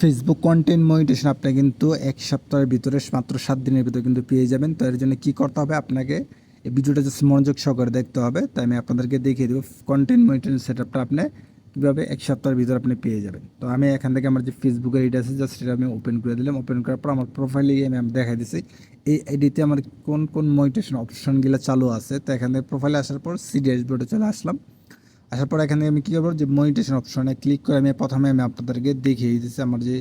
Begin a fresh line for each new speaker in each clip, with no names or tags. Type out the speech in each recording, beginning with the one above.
Facebook content monetisation আপনি কিন্তু এক সপ্তাহের ভিতরে মাত্র সাত দিনের ভিতরে কিন্তু পেয়ে যাবেন। তো এর জন্য কী করতে হবে? আপনাকে এই ভিডিওটা জাস্ট মনোযোগ সহকারে দেখতে হবে। তাই আমি আপনাদেরকে দেখিয়ে দেবো কন্টেন্ট মনিটেশন সেট আপটা আপনি কীভাবে এক সপ্তাহের ভিতরে আপনি পেয়ে যাবেন। তো আমি এখান থেকে আমার যে ফেসবুকের আইডি আছে জাস্ট সেটা আমি ওপেন করে দিলাম। ওপেন করার পর আমার প্রোফাইলে গিয়ে আমি দেখাই দিচ্ছি এই আইডিতে আমার কোন কোন মনিটেশন অপশনগুলো চালু আছে? তো এখান থেকে প্রোফাইলে আসার পর সিডিএস বোর্ডে চলে আসলাম। আসার পর এখানে আমি কী করব? যে মনিটেশন অপশনে ক্লিক করে আমি প্রথমে আমি আপনাদেরকে দেখিয়ে দিচ্ছি আমার যে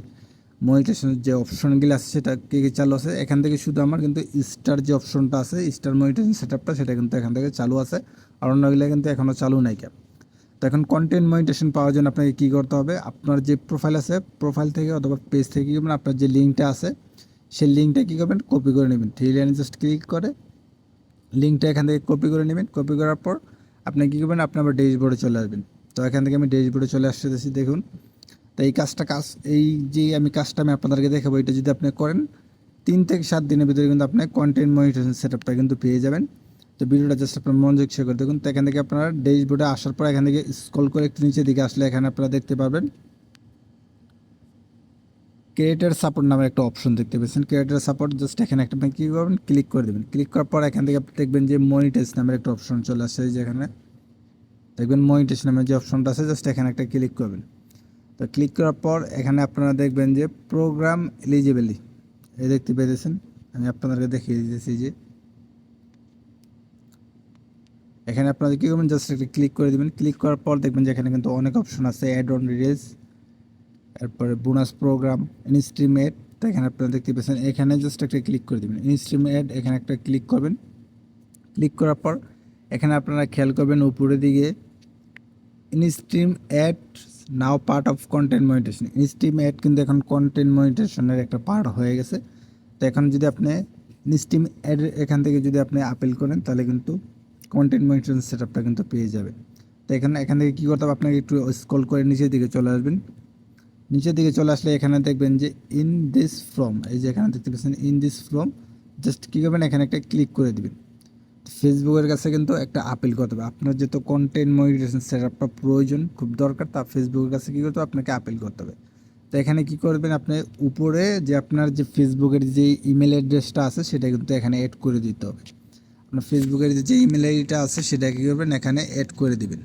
মনিটেশনের যে অপশনগুলো আছে সেটা কে কী চালু আছে। এখান থেকে শুধু আমার কিন্তু স্টার যে অপশনটা আছে স্টার মনিটেশন সেট আপটা সেটা কিন্তু এখান থেকে চালু আছে আর অন্যগুলো কিন্তু এখনও চালু নাই কেন? তো এখন কন্টেন্ট মনিটেশন পাওয়ার জন্য আপনাকে কী করতে হবে? আপনার যে প্রোফাইল আছে প্রোফাইল থেকে অথবা পেজ থেকে কী আপনার যে লিঙ্কটা আছে, সেই লিঙ্কটা কী করবেন? কপি করে নেবেন। থ্রি লাইনে জাস্ট ক্লিক করে লিঙ্কটা এখান থেকে কপি করে নেবেন। কপি করার পর আপনি কী করবেন? আপনি আবার ড্যাশবোর্ডে চলে আসবেন। তো এখান থেকে আমি ড্যাশবোর্ডে চলে আসতেছি, দেখুন। তো এই কাজটা কাজ, এই যে আমি কাজটা আমি আপনাদেরকে দেখাবো, এটা যদি আপনি করেন, তিন থেকে সাত দিনের ভিতরে কিন্তু আপনি কন্টেন্ট মনিটরিং সেট আপটা কিন্তু পেয়ে যাবেন। তো ভিডিওটা জাস্ট আপনার মনোযোগ শেয়ার করে দেখুন। তো এখান থেকে আপনারা ড্যাশবোর্ডে আসার পর এখান থেকে স্কল করে একটু নিচের দিকে আসলে এখানে আপনারা দেখতে পারবেন। ক্রিয়েটার সাপোর্ট নামের একটা অপশন দেখতে পাচ্ছেন ক্রিয়েটার সাপোর্ট জাস্ট এখানে একটা আপনি কী করবেন? ক্লিক করে দেবেন। ক্লিক করার পর এখান থেকে আপনি দেখবেন যে মনিটাইজ নামের একটা অপশন চলে আসছে যেখানে দেখবেন মনিটাইজ নামের যে অপশনটা আছে জাস্ট এখানে একটা ক্লিক করবেন। তো ক্লিক করার পর এখানে আপনারা দেখবেন যে প্রোগ্রাম এলিজিবিলি এই দেখতে পেয়েছেন? আমি আপনাদেরকে দেখিয়ে দিতেছি যে। এখানে আপনাদের কী করবেন? জাস্ট একটা ক্লিক করে দেবেন। ক্লিক করার পর দেখবেন যে এখানে কিন্তু অনেক অপশন আছে অ্যাড অন রিলিজ তারপরে bonus programme in stream ad তো এখানে আপনারা দেখতে পাচ্ছেন, এখানে জাস্ট একটা ক্লিক করে দেবেন। ইনস্ট্রিম এড এখানে একটা ক্লিক করবেন। ক্লিক করার পর এখানে আপনারা খেয়াল করবেন উপরের দিকে in stream ad now part of content monetisation in stream ad কিন্তু এখন কন্টেন্ট মনিটেশনের একটা পার্ট হয়ে গেছে। তো এখন যদি আপনি ইনস্ট্রিম অ্যাড এখান থেকে যদি আপনি আপিল করেন, তাহলে কিন্তু কন্টেন্ট মনিটেশন সেট আপটা কিন্তু পেয়ে যাবেন। তো এখানে, এখান থেকে কী করতে হবে? আপনাকে একটু স্ক্রল করে নিচের দিকে চলে আসবেন। নিচের দিকে চলে আসলে এখানে দেখবেন যে ইন দিস ফ্রম এই যে এখানে দেখতে পাচ্ছেন ইন দিস ফ্রম জাস্ট কী করবেন, এখানে একটা ক্লিক করে দিবেন। ফেসবুকের কাছে কিন্তু একটা আপিল করতে হবে। আপনার যেহেতু কন্টেন্ট মনিটেশন সেট আপটা প্রয়োজন, খুব দরকার, তা ফেসবুকের কাছে কী করতে হবে? আপনাকে আপিল করতে হবে। তো এখানে কী করবেন আপনি? উপরে যে আপনার যে ফেসবুকের যে ইমেল অ্যাড্রেসটা আছে, সেটা কিন্তু এখানে অ্যাড করে দিতে হবে। আপনার ফেসবুকের যে ইমেল আইডিটা আছে, সেটা কী করবেন? এখানে অ্যাড করে দিবেন।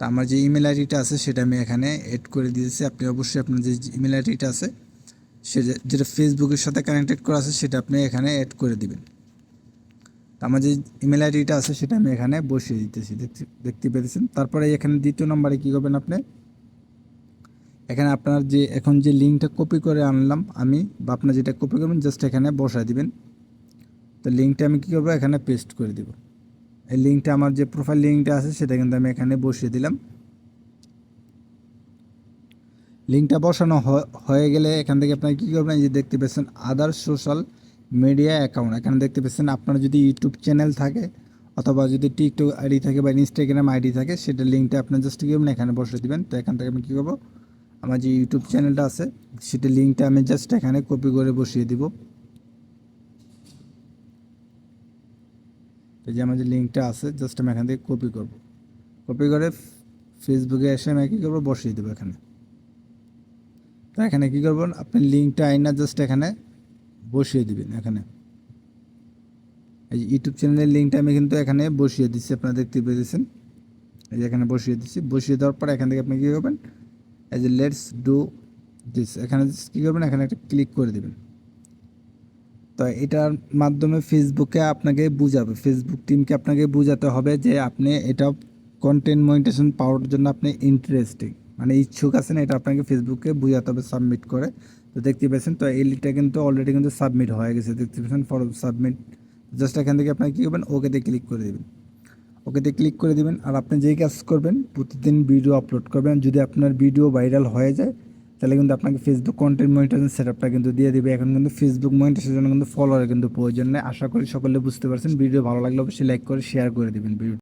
তা আমার যে ইমেল আইডিটা আছে সেটা আমি এখানে অ্যাড করে দিয়েছি। আপনি অবশ্যই আপনার যে ইমেল আইডিটা আছে সেটা যেটা ফেসবুকের সাথে কানেক্টেড করা আছে, সেটা আপনি এখানে অ্যাড করে দিবেন। তা আমার যে ইমেল আইডিটা আছে, সেটা আমি এখানে বসিয়ে দিতেছি। দেখতে দেখতে পেতেছেন তারপরে এখানে দ্বিতীয় নম্বরে কী করবেন আপনি? এখানে আপনার যে, এখন যে লিঙ্কটা কপি করে আনলাম, আমি বা আপনার যেটা কপি করবেন জাস্ট এখানে বসায় দিবেন। তো লিঙ্কটা আমি কী করব? এখানে পেস্ট করে দিব। এই লিঙ্কটা আমার যে প্রোফাইল লিঙ্কটা আছে, সেটা কিন্তু আমি এখানে বসিয়ে দিলাম। লিঙ্কটা বসানো হয়ে গেলে এখান থেকে আপনার কী করবেন যে দেখতে পাচ্ছেন আদার সোশ্যাল মিডিয়া অ্যাকাউন্ট এখানে দেখতে পাচ্ছেন আপনার যদি ইউটিউব চ্যানেল থাকে, অথবা যদি টিকটক আইডি থাকে বা ইনস্টাগ্রাম আইডি থাকে, সেটা লিঙ্কটা আপনার জাস্ট কী করবেন, এখানে বসিয়ে দেবেন। তো এখান থেকে আমি কী করব, আমার যে ইউটিউব চ্যানেলটা আছে, সেটা লিঙ্কটা আমি জাস্ট এখানে কপি করে বসিয়ে দিব। এই যে আমার যে লিঙ্কটা আছে জাস্ট আমি এখান থেকে কপি করব। কপি করে ফেসবুকে এসে আমি কী করব? বসিয়ে দেবো এখানে। তো এখানে কী করব? আপনি লিঙ্কটা আইনা জাস্ট এখানে বসিয়ে দিবেন এখানে। এই যে ইউটিউব চ্যানেলের লিঙ্কটা আমি কিন্তু এখানে বসিয়ে দিচ্ছি, আপনারা দেখতে পেয়েছেন। এই যে এখানে বসিয়ে দিচ্ছি। বসিয়ে দেওয়ার পর এখান থেকে আপনি কী করবেন? এই যে লেটস ডু দিস এখানে কী করবেন? এখানে একটা ক্লিক করে দেবেন। তো এটার মাধ্যমে ফেসবুকে আপনাকে বুঝাবে। ফেসবুক টিমকে আপনাকে বুঝাতে হবে যে আপনি এটা কন্টেন্ট মনিটেশন পাওয়ার জন্য আপনি ইন্টারেস্টিং মানে ইচ্ছুক আছেন, এটা আপনাকে ফেসবুকে বুঝাতে হবে সাবমিট করে। তো দেখতে পাচ্ছেন, তো এইটা কিন্তু অলরেডি কিন্তু সাবমিট হয়ে গেছে। দেখতে পাচ্ছেন ফর সাবমিট জাস্ট এখান থেকে আপনাকে কী করবেন, ওকেতে ক্লিক করে দেবেন। ওকেতে ক্লিক করে দেবেন, আর আপনি যেই কাজ করবেন, প্রতিদিন ভিডিও আপলোড করবেন। যদি আপনার ভিডিও ভাইরাল হয়ে যায় তাহলে কিন্তু আপনাকে ফেসবুক কন্টেন্ট মনিটারিং সেট আপটা কিন্তু দিয়ে দিবে। এখন কিন্তু ফেসবুক মনিটারের জন্য কিন্তু ফলোয়ার কিন্তু প্রয়োজন নেই। আশা করি সকলে বুঝতে পারছেন। ভিডিও ভালো লাগলে অবশ্যই লাইক করে শেয়ার করে দেবেন। ভিডিও